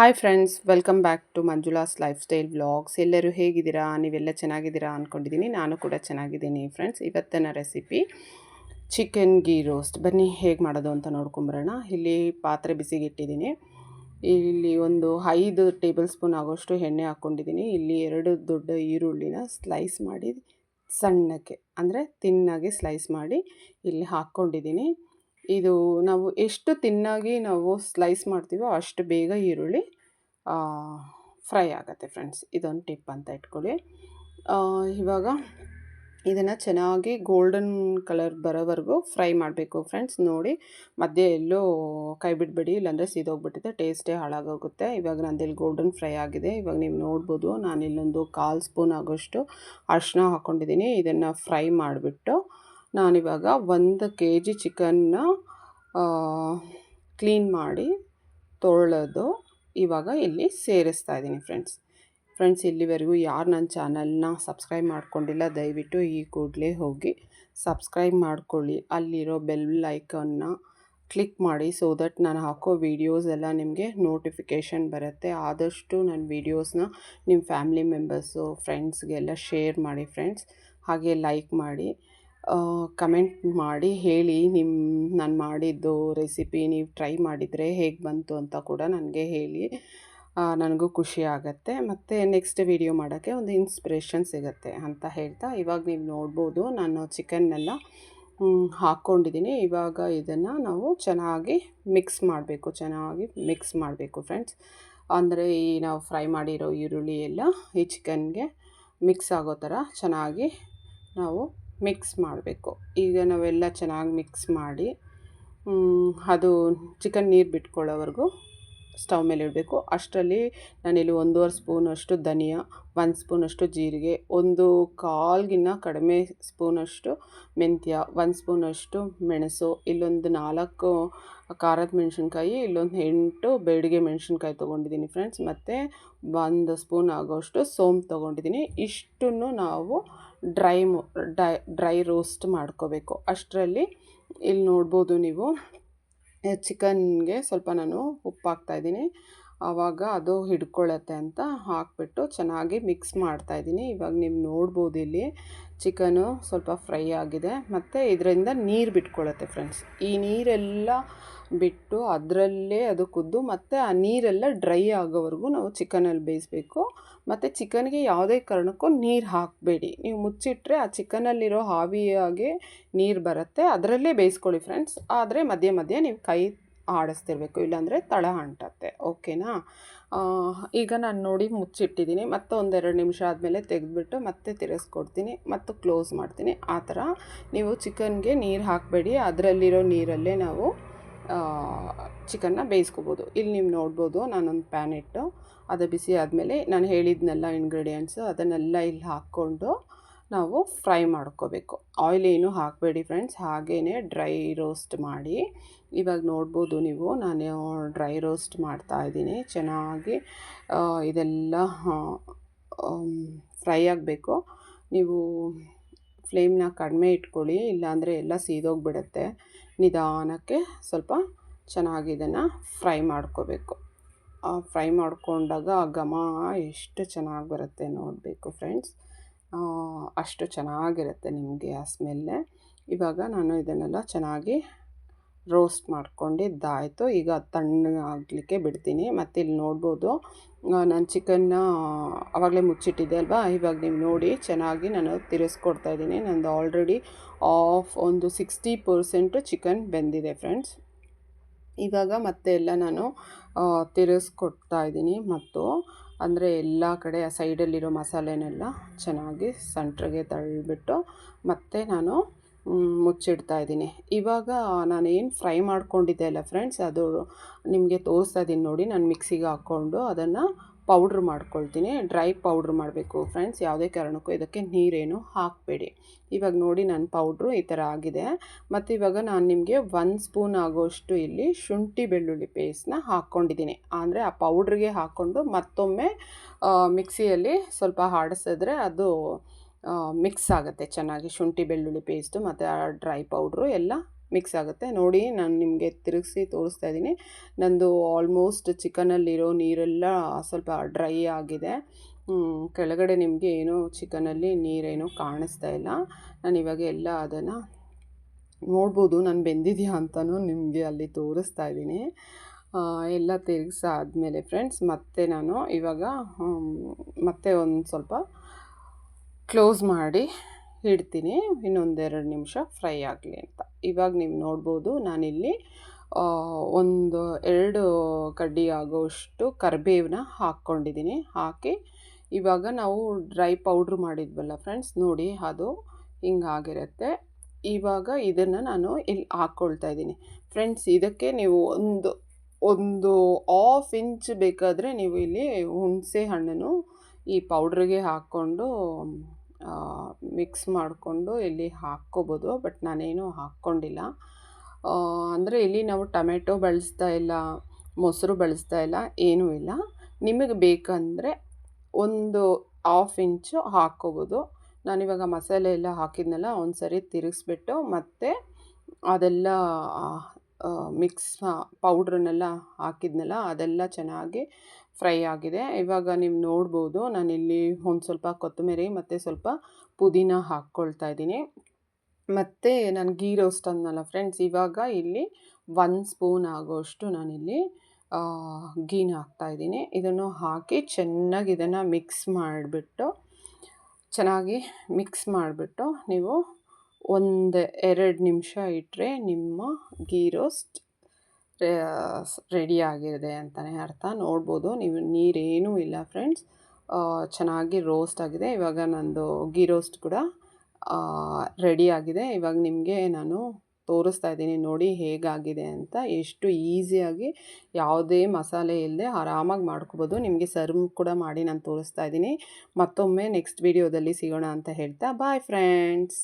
Hi friends welcome back to Manjula's lifestyle vlogs ಎಲ್ಲರೂ ಹೇಗಿದ್ದೀರಾ? ನೀವೆಲ್ಲ ಚೆನ್ನಾಗಿದ್ದೀರಾ ಅಂದ್ಕೊಂಡಿದ್ದೀನಿ ನಾನು ಕೂಡ ಚೆನ್ನಾಗಿದ್ದೀನಿ ಫ್ರೆಂಡ್ಸ್ ಇವತ್ತಿನ ರೆಸಿಪಿ ಚಿಕನ್ ಗೀ ರೋಸ್ಟ್ ಬನ್ನಿ ಹೇಗೆ ಮಾಡೋದು ಅಂತ ನೋಡ್ಕೊಂಬರೋಣ. ಇಲ್ಲಿ ಪಾತ್ರೆ ಬಿಸಿಗೆ ಇಟ್ಟಿದ್ದೀನಿ ಇಲ್ಲಿ ಒಂದು ಐದು ಟೇಬಲ್ ಸ್ಪೂನ್ ಆಗೋಷ್ಟು ಎಣ್ಣೆ ಹಾಕ್ಕೊಂಡಿದ್ದೀನಿ. ಇಲ್ಲಿ ಎರಡು ದೊಡ್ಡ ಈರುಳ್ಳಿನ ಸ್ಲೈಸ್ ಮಾಡಿ ಸಣ್ಣಕ್ಕೆ, ಅಂದರೆ ತಿನ್ನಾಗಿ ಸ್ಲೈಸ್ ಮಾಡಿ ಇಲ್ಲಿ ಹಾಕ್ಕೊಂಡಿದ್ದೀನಿ. ಇದು ನಾವು ಎಷ್ಟು ತಿನ್ನಾಗಿ ನಾವು ಸ್ಲೈಸ್ ಮಾಡ್ತೀವೋ ಅಷ್ಟು ಬೇಗ ಈರುಳ್ಳಿ ಫ್ರೈ ಆಗುತ್ತೆ ಫ್ರೆಂಡ್ಸ್ ಇದೊಂದು ಟಿಪ್ ಅಂತ ಇಟ್ಕೊಳ್ಳಿ. ಇವಾಗ ಇದನ್ನು ಚೆನ್ನಾಗಿ ಗೋಲ್ಡನ್ ಕಲರ್ ಬರೋವರೆಗೂ ಫ್ರೈ ಮಾಡಬೇಕು ಫ್ರೆಂಡ್ಸ್ ನೋಡಿ, ಮಧ್ಯೆ ಎಲ್ಲೂ ಕೈ ಬಿಡಬೇಡಿ ಇಲ್ಲಾಂದರೆ ಸೀದೋಗ್ಬಿಟ್ಟಿದೆ ಟೇಸ್ಟೇ ಹಾಳಾಗೋಗುತ್ತೆ. ಇವಾಗ ನಂದಿಲ್ಲಿ ಗೋಲ್ಡನ್ ಫ್ರೈ ಆಗಿದೆ. ಇವಾಗ ನೀವು ನೋಡ್ಬೋದು ನಾನು ಇಲ್ಲೊಂದು ಕಾಲು ಸ್ಪೂನ್ ಆಗೋಷ್ಟು ಅರಿಶಿನ ಹಾಕ್ಕೊಂಡಿದ್ದೀನಿ ಇದನ್ನು ಫ್ರೈ ಮಾಡಿಬಿಟ್ಟು ನಾನಿವಾಗ ಒಂದು ಕೆ ಜಿ ಚಿಕನ್ನ ಕ್ಲೀನ್ ಮಾಡಿ ತೊಳೆದು ಇವಾಗ ಇಲ್ಲಿ ಸೇರಿಸ್ತಾ ಇದ್ದೀನಿ ಫ್ರೆಂಡ್ಸ್. ಫ್ರೆಂಡ್ಸ್, ಇಲ್ಲಿವರೆಗೂ ಯಾರು ನನ್ನ ಚಾನಲ್ನ ಸಬ್ಸ್ಕ್ರೈಬ್ ಮಾಡ್ಕೊಂಡಿಲ್ಲ, ದಯವಿಟ್ಟು ಈ ಕೂಡಲೇ ಹೋಗಿ ಸಬ್ಸ್ಕ್ರೈಬ್ ಮಾಡ್ಕೊಳ್ಳಿ. ಅಲ್ಲಿರೋ ಬೆಲ್ ಐಕನ್ನ ಕ್ಲಿಕ್ ಮಾಡಿ ಸೊ ದಟ್ ನಾನು ಹಾಕೋ ವೀಡಿಯೋಸ್ ಎಲ್ಲ ನಿಮಗೆ ನೋಟಿಫಿಕೇಷನ್ ಬರುತ್ತೆ. ಆದಷ್ಟು ನನ್ನ ವೀಡಿಯೋಸ್ನ ನಿಮ್ಮ ಫ್ಯಾಮಿಲಿ ಮೆಂಬರ್ಸು ಫ್ರೆಂಡ್ಸ್ಗೆಲ್ಲ ಶೇರ್ ಮಾಡಿ ಫ್ರೆಂಡ್ಸ್ ಹಾಗೆ ಲೈಕ್ ಮಾಡಿ. ಕಮೆಂಟ್ ಮಾಡಿ, ಹೇಳಿ ನಿಮ್ಮ ನಾನು ಮಾಡಿದ್ದು ರೆಸಿಪಿ ನೀವು ಟ್ರೈ ಮಾಡಿದರೆ ಹೇಗೆ ಬಂತು ಅಂತ ಕೂಡ ನನಗೆ ಹೇಳಿ. ನನಗೂ ಖುಷಿ ಆಗುತ್ತೆ. ಮತ್ತು ನೆಕ್ಸ್ಟ್ ವಿಡಿಯೋ ಮಾಡೋಕ್ಕೆ ಒಂದು ಇನ್ಸ್ಪಿರೇಷನ್ ಸಿಗುತ್ತೆ ಅಂತ ಹೇಳ್ತಾ ಇವಾಗ ನೀವು ನೋಡ್ಬೋದು ನಾನು ಚಿಕನ್ನೆಲ್ಲ ಹಾಕ್ಕೊಂಡಿದ್ದೀನಿ ಇವಾಗ ಇದನ್ನು ನಾವು ಚೆನ್ನಾಗಿ ಮಿಕ್ಸ್ ಮಾಡಬೇಕು, ಚೆನ್ನಾಗಿ ಮಿಕ್ಸ್ ಮಾಡಬೇಕು ಫ್ರೆಂಡ್ಸ್ ಅಂದರೆ ಈ ನಾವು ಫ್ರೈ ಮಾಡಿರೋ ಈರುಳ್ಳಿ ಎಲ್ಲ ಈ ಚಿಕನ್ಗೆ ಮಿಕ್ಸ್ ಆಗೋ ಥರ ಚೆನ್ನಾಗಿ ನಾವು ಮಿಕ್ಸ್ ಮಾಡಬೇಕು. ಈಗ ನಾವೆಲ್ಲ ಚೆನ್ನಾಗಿ ಮಿಕ್ಸ್ ಮಾಡಿ ಅದು ಚಿಕನ್ ನೀರು ಬಿಟ್ಕೊಳ್ಳೋವರೆಗೂ ಸ್ಟವ್ ಮೇಲೆ ಇಡಬೇಕು. ಅಷ್ಟರಲ್ಲಿ ನಾನಿಲ್ಲಿ ಒಂದೂವರೆ ಸ್ಪೂನಷ್ಟು ಧನಿಯಾ, ಒಂದು ಸ್ಪೂನಷ್ಟು ಜೀರಿಗೆ, ಒಂದು ಕಾಲ್ಗಿನ್ನ ಕಡಿಮೆ ಸ್ಪೂನಷ್ಟು ಮೆಂತ್ಯ, ಒಂದು ಸ್ಪೂನಷ್ಟು ಮೆಣಸು, ಇಲ್ಲೊಂದು ನಾಲ್ಕು ಖಾರದ ಮೆಣಸಿನ್ಕಾಯಿ, ಇಲ್ಲೊಂದು ಎಂಟು ಬೇಡಿಗೆ ಮೆಣಸಿನ್ಕಾಯಿ ತೊಗೊಂಡಿದ್ದೀನಿ ಫ್ರೆಂಡ್ಸ್ ಮತ್ತು ಒಂದು ಸ್ಪೂನ್ ಆಗೋಷ್ಟು ಸೋಂಪು ತೊಗೊಂಡಿದ್ದೀನಿ. ಇಷ್ಟನ್ನು ನಾವು ಡ್ರೈ ಡ್ರೈ ರೋಸ್ಟ್ ಮಾಡ್ಕೋಬೇಕು. ಅಷ್ಟರಲ್ಲಿ ಇಲ್ಲಿ ನೋಡ್ಬೋದು ನೀವು ಚಿಕನ್ಗೆ ಸ್ವಲ್ಪ ನಾನು ಉಪ್ಪು ಹಾಕ್ತಾಯಿದ್ದೀನಿ ಆವಾಗ ಅದು ಹಿಡ್ಕೊಳ್ಳುತ್ತೆ ಅಂತ ಹಾಕಿಬಿಟ್ಟು ಚೆನ್ನಾಗಿ ಮಿಕ್ಸ್ ಮಾಡ್ತಾಯಿದ್ದೀನಿ ಇವಾಗ ನೀವು ನೋಡ್ಬೋದು ಇಲ್ಲಿ ಚಿಕನು ಸ್ವಲ್ಪ ಫ್ರೈ ಆಗಿದೆ. ಮತ್ತು ಇದರಿಂದ ನೀರು ಬಿಟ್ಕೊಳ್ಳುತ್ತೆ ಫ್ರೆಂಡ್ಸ್ ಈ ನೀರೆಲ್ಲ ಬಿಟ್ಟು ಅದರಲ್ಲೇ ಅದು ಕುದ್ದು ಮತ್ತು ಆ ನೀರೆಲ್ಲ ಡ್ರೈ ಆಗೋವರೆಗೂ ನಾವು ಚಿಕನಲ್ಲಿ ಬೇಯಿಸಬೇಕು. ಮತ್ತು ಚಿಕನ್ಗೆ ಯಾವುದೇ ಕಾರಣಕ್ಕೂ ನೀರು ಹಾಕಬೇಡಿ. ನೀವು ಮುಚ್ಚಿಟ್ರೆ ಆ ಚಿಕನಲ್ಲಿರೋ ಹಾವಿಯಾಗಿ ನೀರು ಬರುತ್ತೆ. ಅದರಲ್ಲೇ ಬೇಯಿಸ್ಕೊಳ್ಳಿ ಫ್ರೆಂಡ್ಸ್ ಆದರೆ ಮಧ್ಯೆ ಮಧ್ಯೆ ನೀವು ಕೈ ಆಡಿಸ್ತಿರ್ಬೇಕು, ಇಲ್ಲಾಂದರೆ ತಳ ಅಂಟತ್ತೆ. ಓಕೆನಾ? ಈಗ ನಾನು ನೋಡಿ ಮುಚ್ಚಿಟ್ಟಿದ್ದೀನಿ ಮತ್ತೆ ಒಂದೆರಡು ನಿಮಿಷ ಆದಮೇಲೆ ತೆಗೆದುಬಿಟ್ಟು ಮತ್ತೆ ತಿರಸ್ಕೊಡ್ತೀನಿ. ಮತ್ತು ಕ್ಲೋಸ್ ಮಾಡ್ತೀನಿ. ಆ ಥರ ನೀವು ಚಿಕನ್ಗೆ ನೀರು ಹಾಕಬೇಡಿ. ಅದರಲ್ಲಿರೋ ನೀರಲ್ಲೇ ನಾವು ಚಿಕನ್ನ ಬೇಯಿಸ್ಕೋಬೋದು. ಇಲ್ಲಿ ನೀವು ನೋಡ್ಬೋದು ನಾನೊಂದು ಪ್ಯಾನ್ ಇಟ್ಟು, ಅದು ಬಿಸಿ ಆದಮೇಲೆ ನಾನು ಹೇಳಿದ್ನೆಲ್ಲ ಇಂಗ್ರೀಡಿಯೆಂಟ್ಸು ಅದನ್ನೆಲ್ಲ ಇಲ್ಲಿ ಹಾಕ್ಕೊಂಡು ನಾವು ಫ್ರೈ ಮಾಡ್ಕೋಬೇಕು. ಆಯಿಲ್ ಏನು ಹಾಕಬೇಡಿ ಫ್ರೆಂಡ್ಸ್ ಹಾಗೇ ಡ್ರೈ ರೋಸ್ಟ್ ಮಾಡಿ. ಇವಾಗ ನೋಡ್ಬೋದು ನೀವು, ನಾನು ಡ್ರೈ ರೋಸ್ಟ್ ಮಾಡ್ತಾ ಇದ್ದೀನಿ. ಚೆನ್ನಾಗಿ ಇದೆಲ್ಲ ಫ್ರೈ ಆಗಬೇಕು. ನೀವು ಫ್ಲೇಮ್ನ ಕಡಿಮೆ ಇಟ್ಕೊಳ್ಳಿ, ಇಲ್ಲಾಂದರೆ ಎಲ್ಲ ಸೀದೋಗ್ಬಿಡತ್ತೆ. ನಿಧಾನಕ್ಕೆ ಸ್ವಲ್ಪ ಚೆನ್ನಾಗಿ ಇದನ್ನು ಫ್ರೈ ಮಾಡ್ಕೋಬೇಕು. ಫ್ರೈ ಮಾಡ್ಕೊಂಡಾಗ ಆ ಘಮ ಎಷ್ಟು ಚೆನ್ನಾಗಿ ಬರುತ್ತೆ ನೋಡಬೇಕು ಫ್ರೆಂಡ್ಸ್. ಅಷ್ಟು ಚೆನ್ನಾಗಿರುತ್ತೆ ನಿಮಗೆ ಆ ಸ್ಮೆಲ್ಲೆ. ಇವಾಗ ನಾನು ಇದನ್ನೆಲ್ಲ ಚೆನ್ನಾಗಿ ರೋಸ್ಟ್ ಮಾಡ್ಕೊಂಡಿದ್ದಾಯಿತು. ಈಗ ತಣ್ಣಗಾಗಲಿಕ್ಕೆ ಬಿಡ್ತೀನಿ. ಮತ್ತು ಇಲ್ಲಿ ನೋಡ್ಬೋದು ನಾನು ಚಿಕನ್ನ ಆವಾಗಲೇ ಮುಚ್ಚಿಟ್ಟಿದ್ದೆ ಅಲ್ವಾ? ಇವಾಗ ನೀವು ನೋಡಿ ಚೆನ್ನಾಗಿ ನಾನು ತಿರಿಸ್ಕೊಡ್ತಾ ಇದ್ದೀನಿ. ನಂದು ಆಲ್ರೆಡಿ ಆಫ್ ಒಂದು ಸಿಕ್ಸ್ಟಿ ಪರ್ಸೆಂಟು ಚಿಕನ್ ಬೆಂದಿದೆ ಫ್ರೆಂಡ್ಸ್ ಇವಾಗ ಮತ್ತೆ ಎಲ್ಲ ನಾನು ತಿರ್ಗಿಸ್ಕೊಡ್ತಾ ಇದ್ದೀನಿ. ಮತ್ತು ಅಂದರೆ ಎಲ್ಲ ಕಡೆ ಆ ಸೈಡಲ್ಲಿರೋ ಮಸಾಲೆನೆಲ್ಲ ಚೆನ್ನಾಗಿ ಸೆಂಟ್ರಿಗೆ ತಳ್ಳಿಬಿಟ್ಟು ಮತ್ತೆ ನಾನು ಮುಚ್ಚಿಡ್ತಾ ಇದ್ದೀನಿ. ಇವಾಗ ಏನು ಫ್ರೈ ಮಾಡ್ಕೊಂಡಿದ್ದೆ ಅಲ್ಲ ಫ್ರೆಂಡ್ಸ್ ಅದು ನಿಮಗೆ ತೋರಿಸ್ತಾ ಇದ್ದೀನಿ ನೋಡಿ. ನಾನು ಮಿಕ್ಸಿಗೆ ಹಾಕ್ಕೊಂಡು ಅದನ್ನು ಪೌಡ್ರ್ ಮಾಡ್ಕೊಳ್ತೀನಿ. ಡ್ರೈ ಪೌಡ್ರ್ ಮಾಡಬೇಕು ಫ್ರೆಂಡ್ಸ್. ಯಾವುದೇ ಕಾರಣಕ್ಕೂ ಇದಕ್ಕೆ ನೀರೇನು ಹಾಕಬೇಡಿ. ಇವಾಗ ನೋಡಿ ನನ್ನ ಪೌಡ್ರು ಈ ಥರ ಆಗಿದೆ. ಮತ್ತು ಇವಾಗ ನಾನು ನಿಮಗೆ ಒಂದು ಸ್ಪೂನ್ ಆಗೋಷ್ಟು ಇಲ್ಲಿ ಶುಂಠಿ ಬೆಳ್ಳುಳ್ಳಿ ಪೇಸ್ಟ್ನ ಹಾಕ್ಕೊಂಡಿದ್ದೀನಿ. ಅಂದರೆ ಆ ಪೌಡ್ರಿಗೆ ಹಾಕ್ಕೊಂಡು ಮತ್ತೊಮ್ಮೆ ಮಿಕ್ಸಿಯಲ್ಲಿ ಸ್ವಲ್ಪ ಹಾಡಿಸಿದ್ರೆ ಅದು ಮಿಕ್ಸ್ ಆಗುತ್ತೆ ಚೆನ್ನಾಗಿ ಶುಂಠಿ ಬೆಳ್ಳುಳ್ಳಿ ಪೇಸ್ಟು ಮತ್ತು ಡ್ರೈ ಪೌಡ್ರು ಎಲ್ಲ ಮಿಕ್ಸ್ ಆಗುತ್ತೆ ನೋಡಿ, ನಾನು ನಿಮಗೆ ತಿರುಗಿಸಿ ತೋರಿಸ್ತಾ ಇದ್ದೀನಿ. ನಂದು ಆಲ್ಮೋಸ್ಟ್ ಚಿಕನಲ್ಲಿರೋ ನೀರೆಲ್ಲ ಸ್ವಲ್ಪ ಡ್ರೈ ಆಗಿದೆ. ಕೆಳಗಡೆ ನಿಮಗೆ ಏನೋ ಚಿಕನಲ್ಲಿ ನೀರೇನೋ ಕಾಣಿಸ್ತಾ ಇಲ್ಲ. ನಾನು ಇವಾಗ ಎಲ್ಲ ಅದನ್ನು ನೋಡ್ಬೋದು, ನಾನು ಬೆಂದಿದೆಯಾ ಅಂತಲೂ ನಿಮಗೆ ಅಲ್ಲಿ ತೋರಿಸ್ತಾ ಇದ್ದೀನಿ. ಎಲ್ಲ ತಿರುಗಿಸಾದ್ಮೇಲೆ ಫ್ರೆಂಡ್ಸ್ ಮತ್ತೆ ನಾನು ಇವಾಗ ಮತ್ತೆ ಒಂದು ಸ್ವಲ್ಪ ಕ್ಲೋಸ್ ಮಾಡಿ ಇಡ್ತೀನಿ. ಇನ್ನೊಂದೆರಡು ನಿಮಿಷ ಫ್ರೈ ಆಗಲಿ ಅಂತ. ಇವಾಗ ನೀವು ನೋಡ್ಬೋದು, ನಾನಿಲ್ಲಿ ಒಂದು ಎರಡು ಕಡ್ಡಿ ಆಗೋಷ್ಟು ಕರಿಬೇವನ್ನ ಹಾಕ್ಕೊಂಡಿದ್ದೀನಿ. ಹಾಕಿ ಇವಾಗ ನಾವು ಡ್ರೈ ಪೌಡ್ರ್ ಮಾಡಿದ್ವಲ್ಲ ಫ್ರೆಂಡ್ಸ್, ನೋಡಿ ಅದು ಹಿಂಗಾಗಿರುತ್ತೆ. ಇವಾಗ ಇದನ್ನು ನಾನು ಇಲ್ಲಿ ಹಾಕ್ಕೊಳ್ತಾ ಇದ್ದೀನಿ. ಫ್ರೆಂಡ್ಸ್, ಇದಕ್ಕೆ ನೀವು ಒಂದು ಒಂದು ಆಫ್ ಇಂಚ್ ಬೇಕಾದರೆ ನೀವು ಇಲ್ಲಿ ಹುಣಸೆ ಹಣ್ಣನ್ನು ಈ ಪೌಡ್ರಿಗೆ ಹಾಕ್ಕೊಂಡು ಮಿಕ್ಸ್ ಮಾಡಿಕೊಂಡು ಇಲ್ಲಿ ಹಾಕ್ಕೋಬೋದು ಬಟ್ ನಾನೇನು ಹಾಕ್ಕೊಂಡಿಲ್ಲ. ಅಂದರೆ ಇಲ್ಲಿ ನಾವು ಟೊಮೆಟೊ ಬಳಸ್ತಾ ಇಲ್ಲ, ಮೊಸರು ಬಳಸ್ತಾ ಇಲ್ಲ, ಏನೂ ಇಲ್ಲ. ನಿಮಗೆ ಬೇಕಂದರೆ ಒಂದು ಹಾಫ್ ಇಂಚು ಹಾಕ್ಕೋಬೋದು. ನಾನಿವಾಗ ಮಸಾಲೆ ಎಲ್ಲ ಹಾಕಿದ್ನಲ್ಲ ಒಂದು ಸರಿ ತಿರುಗಿಸ್ಬಿಟ್ಟು ಮತ್ತೆ ಅದೆಲ್ಲ ಮಿಕ್ಸ್ ಪೌಡ್ರನ್ನೆಲ್ಲ ಹಾಕಿದ್ನಲ್ಲ, ಅದೆಲ್ಲ ಚೆನ್ನಾಗಿ ಫ್ರೈ ಆಗಿದೆ. ಇವಾಗ ನೀವು ನೋಡ್ಬೋದು, ನಾನಿಲ್ಲಿ ಒಂದು ಸ್ವಲ್ಪ ಕೊತ್ತಂಬರಿ ಮತ್ತು ಸ್ವಲ್ಪ ಪುದೀನ ಹಾಕ್ಕೊಳ್ತಾ ಇದ್ದೀನಿ. ಮತ್ತು ನಾನು ಗೀ ರೋಸ್ಟ್ ಅಂದನಲ್ಲ ಫ್ರೆಂಡ್ಸ್ ಇವಾಗ ಇಲ್ಲಿ ಒನ್ ಸ್ಪೂನ್ ಆಗೋಷ್ಟು ನಾನಿಲ್ಲಿ ಗೀನ ಹಾಕ್ತಾಯಿದ್ದೀನಿ ಇದನ್ನು ಹಾಕಿ ಚೆನ್ನಾಗಿ ಇದನ್ನು ಮಿಕ್ಸ್ ಮಾಡಿಬಿಟ್ಟು, ಚೆನ್ನಾಗಿ ಮಿಕ್ಸ್ ಮಾಡಿಬಿಟ್ಟು ನೀವು ಒಂದು ಎರಡು ನಿಮಿಷ ಇಟ್ಟರೆ ನಿಮ್ಮ ಗೀ ರೋಸ್ಟ್ ರೆಡಿ ಆಗಿದೆ ಅಂತಲೇ ಅರ್ಥ. ನೋಡ್ಬೋದು, ನೀವು ನೀರೇನೂ ಇಲ್ಲ ಫ್ರೆಂಡ್ಸ್ ಚೆನ್ನಾಗಿ ರೋಸ್ಟ್ ಆಗಿದೆ. ಇವಾಗ ನಂದು ಗೀ ರೋಸ್ಟ್ ಕೂಡ ರೆಡಿ ಆಗಿದೆ. ಇವಾಗ ನಿಮಗೆ ನಾನು ತೋರಿಸ್ತಾ ಇದ್ದೀನಿ. ನೋಡಿ ಹೇಗಾಗಿದೆ ಅಂತ. ಎಷ್ಟು ಈಸಿಯಾಗಿ ಯಾವುದೇ ಮಸಾಲೆ ಇಲ್ಲದೆ ಆರಾಮಾಗಿ ಮಾಡ್ಕೋಬೋದು. ನಿಮಗೆ ಸರ್ವ್ ಕೂಡ ಮಾಡಿ ನಾನು ತೋರಿಸ್ತಾ ಇದ್ದೀನಿ. ಮತ್ತೊಮ್ಮೆ ನೆಕ್ಸ್ಟ್ ವಿಡಿಯೋದಲ್ಲಿ ಸಿಗೋಣ ಅಂತ ಹೇಳ್ತಾ. Bye friends